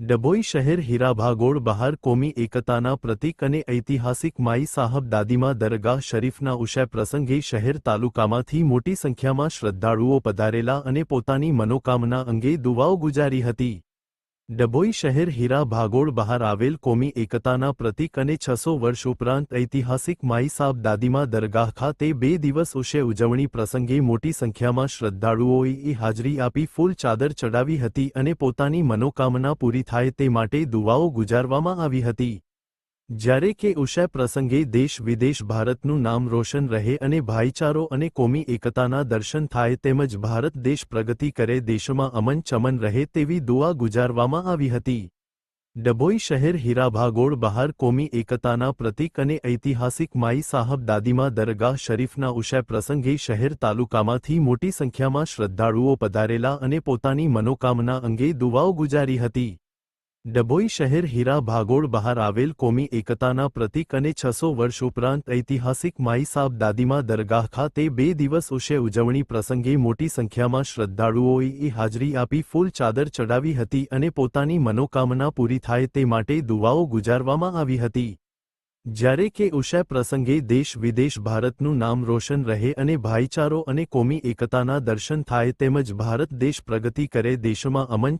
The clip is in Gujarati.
ડભોઈ શહેર હીરાભાગોળ બહાર કોમી એકતાના પ્રતીક અને ઐતિહાસિક માઈ સાહબ દાદીમાં દરગાહ શરીફના ઉષા પ્રસંગે શહેર તાલુકામાંથી મોટી સંખ્યામાં શ્રદ્ધાળુઓ પધારેલા અને પોતાની મનોકામના અંગે દુવાઓ ગુજારી હતી. ડભોઈ શહેર હીરા ભાગોળ બહાર આવેલ કોમી એકતાના પ્રતીક અને છસો વર્ષ ઉપરાંત ઐતિહાસિક માઈ દાદીમા દરગાહ ખાતે બે દિવસ ઉશે ઉજવણી પ્રસંગે મોટી સંખ્યામાં શ્રદ્ધાળુઓએ હાજરી આપી ફૂલ ચાદર ચડાવી હતી અને પોતાની મનોકામના પૂરી થાય તે માટે દુવાઓ ગુજારવામાં આવી હતી. જ્યારે કે ઉષા પ્રસંગે દેશ વિદેશ ભારતનું નામ રોશન રહે અને ભાઈચારો અને કોમી એકતાના દર્શન થાય તેમજ ભારત દેશ પ્રગતિ કરે દેશમાં અમન ચમન રહે તેવી દુઆ ગુજારવામાં આવી હતી. ડભોઈ શહેર હીરાભાગોળ બહાર કોમી એકતાના પ્રતીક અને ઐતિહાસિક માઈ સાહબ દાદીમા દરગાહ શરીફના ઉષા પ્રસંગે શહેર તાલુકામાંથી મોટી સંખ્યામાં શ્રદ્ધાળુઓ પધારેલા અને પોતાની મનોકામના અંગે દુવાઓ ગુજારી હતી. ડભોઈ શહેર હીરા ભાગોળ બહાર આવેલ કોમી એકતાના પ્રતીક અને છસો વર્ષ ઉપરાંત ઐતિહાસિક માઈ દાદીમા દરગાહ ખાતે બે દિવસ ઉશે ઉજવણી પ્રસંગે મોટી સંખ્યામાં શ્રદ્ધાળુઓએ હાજરી આપી ફૂલ ચાદર ચડાવી હતી અને પોતાની મનોકામના પૂરી થાય તે માટે દુવાઓ ગુજારવામાં આવી હતી. જ્યારે કે ઉષા પ્રસંગે દેશ વિદેશ ભારતનું નામ રોશન રહે અને ભાઈચારો અને કોમી એકતાના દર્શન થાય તેમજ ભારત દેશ પ્રગતિ કરે દેશમાં અમન